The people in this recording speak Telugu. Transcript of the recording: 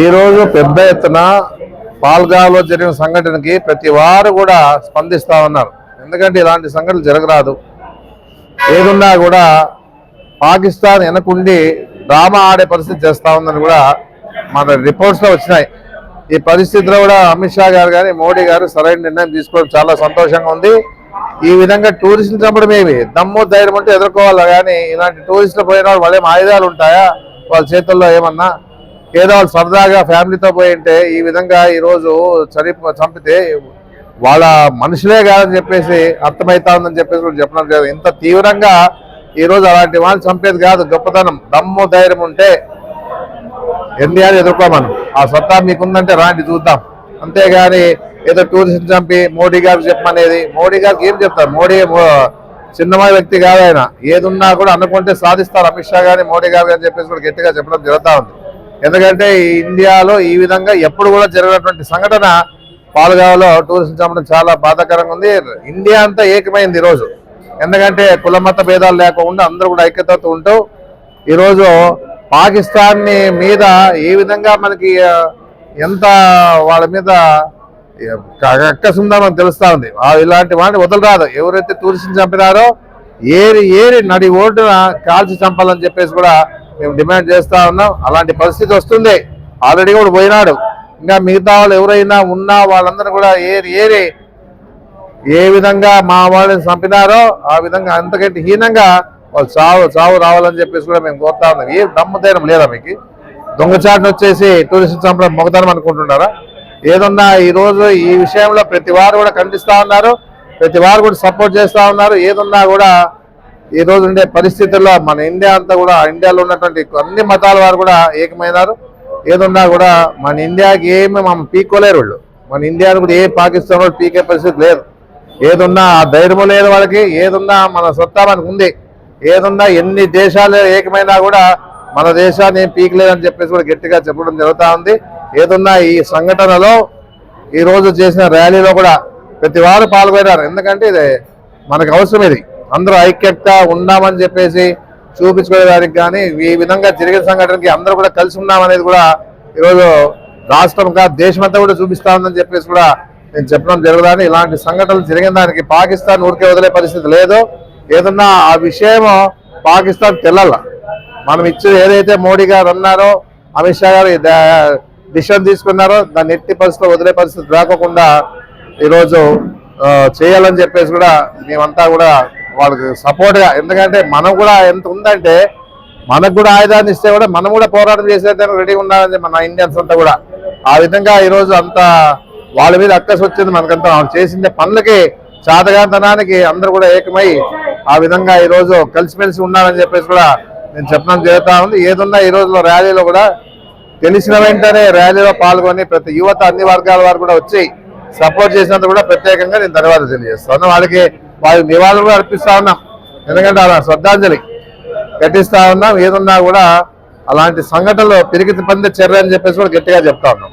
ఈరోజు పెద్ద ఎత్తున పాల్గాలో జరిగిన సంఘటనకి ప్రతి వారు కూడా స్పందిస్తా ఉన్నారు. ఎందుకంటే ఇలాంటి సంఘటనలు జరగరాదు. ఏదున్నా కూడా పాకిస్తాన్ వెనకుండి డ్రామా ఆడే పరిస్థితి చేస్తా ఉందని కూడా మన రిపోర్ట్స్లో వచ్చినాయి. ఈ పరిస్థితిలో కూడా అమిత్ షా గారు కానీ మోడీ గారు సరైన నిర్ణయం తీసుకోవడం చాలా సంతోషంగా ఉంది. ఈ విధంగా టూరిస్టులు చంపడం ఏమి? దమ్ము ధైర్యం అంటే ఎదుర్కోవాలి? కానీ ఇలాంటి టూరిస్టులు పోయిన వాళ్ళు వాళ్ళేం ఆయుధాలు ఉంటాయా? వాళ్ళ చేతుల్లో ఏమన్నా ఏదో సరదాగా ఫ్యామిలీతో పోయి ఉంటే ఈ విధంగా ఈ రోజు చని చంపితే వాళ్ళ మనుషులే కాదని చెప్పేసి అర్థమవుతా ఉందని చెప్పేసి కూడా చెప్పడం లేదు ఇంత తీవ్రంగా ఈ రోజు అలాంటి వాళ్ళు చంపేది కాదు గొప్పతనం. దమ్ము ధైర్యం ఉంటే ఇండియాని ఎదుర్కోమను. ఆ సత్తా మీకుందంటే రాండి చూద్దాం. అంతేగాని ఏదో టూరిస్ట్ చంపి మోడీ గారు చెప్పమనేది మోడీ గారికి ఏం చెప్తారు? మోడీ చిన్నమైన వ్యక్తి కాదు ఆయన. ఏదున్నా కూడా అనుకుంటే సాధిస్తారు అమిత్ షా గారి మోడీ గారు అని చెప్పేసి కూడా గట్టిగా చెప్పడం జరుగుతూ ఉంది. ఎందుకంటే ఇండియాలో ఈ విధంగా ఎప్పుడు కూడా జరిగినటువంటి సంఘటన పాల్గావలో టూరిస్ట్ చంపడం చాలా బాధాకరంగా ఉంది. ఇండియా అంతా ఏకమైంది ఈరోజు. ఎందుకంటే కులమత భేదాలు లేకుండా అందరూ కూడా ఐక్యతతో ఉంటూ ఈరోజు పాకిస్తాన్ మీద ఏ విధంగా మనకి ఎంత వాళ్ళ మీద కక్కసుందో మనకు తెలుస్తూ ఉంది. ఇలాంటి వాడిని వదలరాదు. ఎవరైతే టూరిస్ట్ చంపినారో ఏరి ఏరి నడి ఓటున కాల్చి చంపాలని చెప్పేసి కూడా మేము డిమాండ్ చేస్తా ఉన్నాం. అలాంటి పరిస్థితి వస్తుంది. ఆల్రెడీ కూడా పోయినాడు. ఇంకా మిగతా వాళ్ళు ఎవరైనా ఉన్నా వాళ్ళందరూ కూడా ఏరి ఏరి ఏ విధంగా మా వాళ్ళని చంపినారో ఆ విధంగా అంతకంటే హీనంగా వాళ్ళు చావు చావు రావాలని చెప్పేసి కూడా మేము కోరుతా ఉన్నాం. ఏ దమ్ము లేదా మీకు? దొంగచాటును వచ్చేసి టూరిస్ట్ చంపడం మొగతనం అనుకుంటున్నారా? ఏదన్నా ఈరోజు ఈ విషయంలో ప్రతి వారు కూడా ఖండిస్తూ ఉన్నారు. ప్రతి వారు కూడా సపోర్ట్ చేస్తూ ఉన్నారు. ఏదున్నా కూడా ఈ రోజు ఉండే పరిస్థితుల్లో మన ఇండియా అంతా కూడా ఇండియాలో ఉన్నటువంటి అన్ని మతాల వారు కూడా ఏకమైనారు. ఏదున్నా కూడా మన ఇండియాకి ఏమి మనం పీక్కోలేరు వాళ్ళు. మన ఇండియాని కూడా ఏ పాకిస్తాన్ వాళ్ళు పీకే పరిస్థితి లేదు. ఏదున్నా ఆ ధైర్యం లేదు వాళ్ళకి ఏదున్నా మన సత్తా మనకు ఉంది. ఏదున్నా ఎన్ని దేశాలు ఏకమైనా కూడా మన దేశాన్ని పీకలేదని చెప్పేసి కూడా గట్టిగా చెప్పడం జరుగుతూ ఉంది. ఏదున్నా ఈ సంఘటనలో ఈ రోజు చేసిన ర్యాలీలో కూడా ప్రతి వారు పాల్గొన్నారు. ఎందుకంటే ఇది మనకు అవసరం ఇది. అందరూ ఐక్యత ఉన్నామని చెప్పేసి చూపించుకోవడానికి కానీ ఈ విధంగా జరిగిన సంఘటనకి అందరూ కూడా కలిసి ఉన్నామనేది కూడా ఈరోజు రాష్ట్రం దేశమంతా కూడా చూపిస్తా ఉందని చెప్పేసి కూడా నేను చెప్పడం జరగదాని ఇలాంటి సంఘటనలు జరిగిన దానికి పాకిస్తాన్ ఊరికే వదిలే పరిస్థితి లేదు. ఏదన్నా ఆ విషయం పాకిస్తాన్ తెల్లాల. మనం ఇచ్చేది ఏదైతే మోడీ గారు అన్నారో అమిత్ షా గారు డిసిషన్ తీసుకున్నారో దాన్ని ఎట్టి పరిస్థితుల్లో వదిలే పరిస్థితి రాకుండా ఈరోజు చేయాలని చెప్పేసి కూడా మేమంతా కూడా వాళ్ళకి సపోర్ట్గా ఎందుకంటే మనం కూడా ఎంత ఉందంటే మనకు కూడా ఆయుధాన్ని ఇస్తే కూడా మనం కూడా పోరాటం చేసేదానికి రెడీ ఉండాలని మన ఇండియన్స్ అంతా కూడా. ఆ విధంగా ఈరోజు అంత వాళ్ళ మీద అక్కసి వచ్చింది మనకంతా. వాళ్ళు చేసిన పనులకి చాతగాంతనానికి అందరూ కూడా ఏకమై ఆ విధంగా ఈరోజు కలిసిమెలిసి ఉన్నారని చెప్పేసి కూడా నేను చెప్పడం జరుగుతా ఉంది. ఏదున్నా ఈ రోజులో ర్యాలీలో కూడా తెలిసిన వెంటనే ర్యాలీలో పాల్గొని ప్రతి యువత అన్ని వర్గాల వారు కూడా వచ్చి సపోర్ట్ చేసినందుకు కూడా ప్రత్యేకంగా నేను ధన్యవాదాలు తెలియజేస్తాను. వాళ్ళకి వారి నివాళులు అర్పిస్తా ఉన్నాం. ఎందుకంటే అలా శ్రద్ధాంజలి ఘటిస్తా ఉన్నాం. ఏదున్నా కూడా అలాంటి సంఘటనలు పిరికి పందే చర్య అని చెప్పేసి కూడా గట్టిగా చెప్తా ఉన్నాం.